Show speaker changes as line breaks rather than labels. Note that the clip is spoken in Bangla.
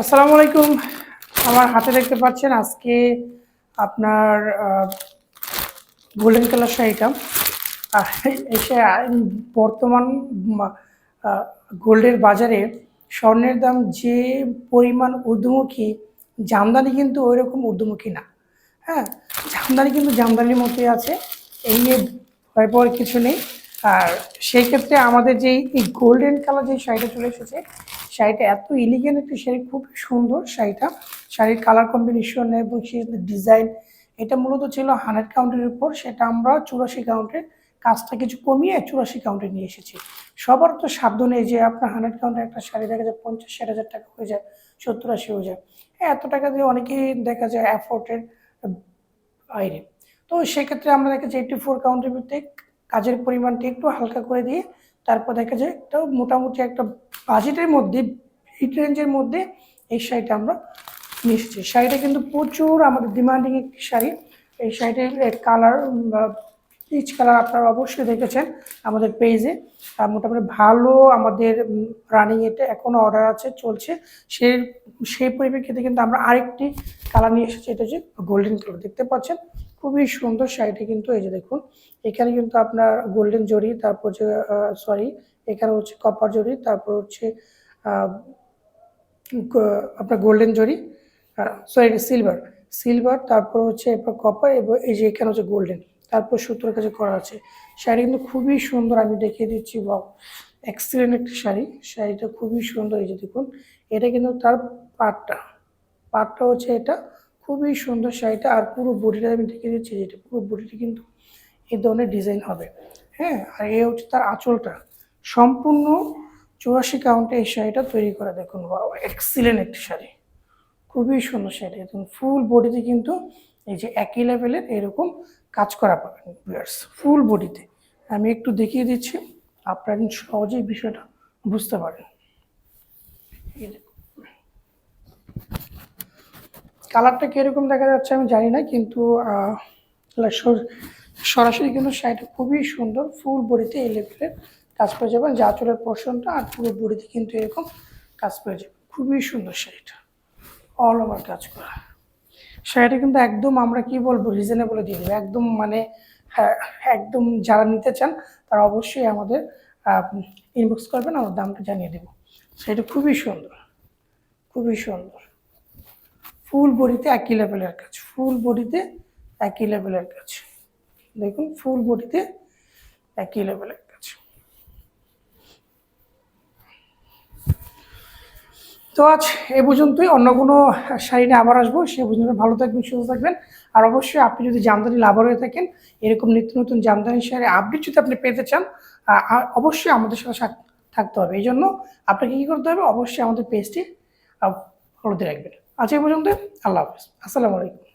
আসসালামু আলাইকুম। আমার হাতে দেখতে পাচ্ছেন আজকে আপনার গোল্ডেন কালার শাড়িটা এসে বর্তমান গোল্ডের বাজারে স্বর্ণের দাম যে পরিমাণ ঊর্ধ্বমুখী, জামদানি কিন্তু ওই রকম ঊর্ধ্বমুখী না। হ্যাঁ জামদানি কিন্তু জামদানির মতোই আছে। এই নিয়ে ভয় পাওয়ার কিছু নেই। আর সেই ক্ষেত্রে আমাদের যে এই গোল্ডেন কালার যে শাড়িটা চলে এসেছে শাড়িটা এত ইলিগেন্ট একটি শাড়ি খুব সুন্দর শাড়িটা। শাড়ির কালার কম্বিনেশন এবং সেই ডিজাইন এটা মূলত ছিল হান্ড্রেড কাউন্টের উপর। সেটা আমরা চুরাশি কাউন্টের কাজটা কিছু কমিয়ে চুরাশি কাউন্টে নিয়ে এসেছি। সবার তো সাধ্য নেই যে আপনার হান্ড্রেড কাউন্টের একটা শাড়ি দেখা যায় পঞ্চাশ, ষাট হাজার টাকা হয়ে যায়, সত্তর, আশি হয়ে যায়। হ্যাঁ এত টাকা দিয়ে অনেকেই দেখা যায় অ্যাফোর্টের বাইরে। তো সেক্ষেত্রে আমরা দেখা যায় এইটটি ফোর কাউন্টের ভিত্তিক কাজের পরিমাণটা একটু হালকা করে দিয়ে তারপর দেখা যায় একটা মোটামুটি একটা বাজেটের মধ্যে হিট রেঞ্জের মধ্যে এই শাড়িটা আমরা নিয়ে এসেছি। শাড়িটা কিন্তু প্রচুর আমাদের ডিমান্ডিং একটি শাড়ি। এই শাড়িটির কালার পিচ কালার আপনারা অবশ্যই দেখেছেন আমাদের পেজে মোটামুটি ভালো আমাদের রানিং এটা এখনও অর্ডার আছে, চলছে। সেই সেই পরিপ্রেক্ষিতে কিন্তু আমরা আরেকটি কালার নিয়ে এসেছি, এটা হচ্ছে গোল্ডেন কালার দেখতে পাচ্ছেন? খুবই সুন্দর শাড়িটি কিন্তু এই যে দেখুন, এখানে কিন্তু আপনার গোল্ডেন জরি, তারপর হচ্ছে সরি এখানে হচ্ছে কপার জরি, তারপর হচ্ছে আপনার গোল্ডেন জরি সরি সিলভার সিলভার তারপর হচ্ছে এরপর কপার এবং এই যে এখানে হচ্ছে গোল্ডেন তারপর সুতোর কাছে করা আছে। শাড়ি কিন্তু খুবই সুন্দর, আমি দেখিয়ে দিচ্ছি বা এক্সিলেন্ট একটি শাড়ি, শাড়িটা খুবই সুন্দর, এই যে দেখুন, এটা কিন্তু তার পাটটা পাটটা হচ্ছে এটা খুবই সুন্দর শাড়িটা আর পুরো বডিটা আমি দেখে দিচ্ছি যেটা পুরো বডিটা কিন্তু এই ধরনের ডিজাইন হবে। হ্যাঁ আর এ হচ্ছে তার আঁচলটা। সম্পূর্ণ চুরাশি কাউন্টে এই শাড়িটা তৈরি করা, দেখুন এক্সিলেন্ট একটি শাড়ি। খুবই সুন্দর শাড়ি এবং ফুল বডিতে কিন্তু এই যে একই লেভেলের এরকম কাজ করা পাবেন ভিউয়ার্স ফুল বডিতে আমি একটু দেখিয়ে দিচ্ছি, আপনারা সহজেই বিষয়টা বুঝতে পারেন এই দেখুন। কালারটা কীরকম দেখা যাচ্ছে আমি জানি না, কিন্তু সরাসরি কিন্তু শাড়িটা খুবই সুন্দর, ফুল বডিতে এই লেভেলের কাজ পেয়ে যাবেন যা চলের পোর্শনটা আর পুরো বডিতে কিন্তু এরকম কাজ পেয়ে যাবে। খুবই সুন্দর শাড়িটা অল ওভার কাজ করা। শাড়িটা কিন্তু একদম আমরা কি বলব রিজনেবলে দিয়ে দেবো। একদম মানে হ্যাঁ একদম যারা নিতে চান, তারা অবশ্যই আমাদের ইনবক্স করবেন, আমার দামটা জানিয়ে দেবো। সেটা খুবই সুন্দর খুবই সুন্দর। ফুল বডিতে একই লেভেলের কাজ, ফুল বডিতে একই লেভেলের কাজ। দেখুন, ফুল বডিতে একই লেভেলের কাজ। তো আজ এ পর্যন্তই। অন্য কোনো শাড়ি নিয়ে আবার আসব। সে পর্যন্ত ভালো থাকবেন, সুস্থ থাকবেন। আর অবশ্যই আপনি যদি জামদানি লাভার হয়ে থাকেন, এরকম নিত্য নতুন জামদানি শাড়ি আপডেট যদি আপনি পেতে চান অবশ্যই আমাদের সাথ- থাকতে হবে। এই জন্য আপনাকে কী করতে হবে? অবশ্যই আমাদের পেজটি ফলো দিয়ে রাখবেন আজকে পর্যন্ত আল্লাহ হাফিজ। আসসালামু আলাইকুম।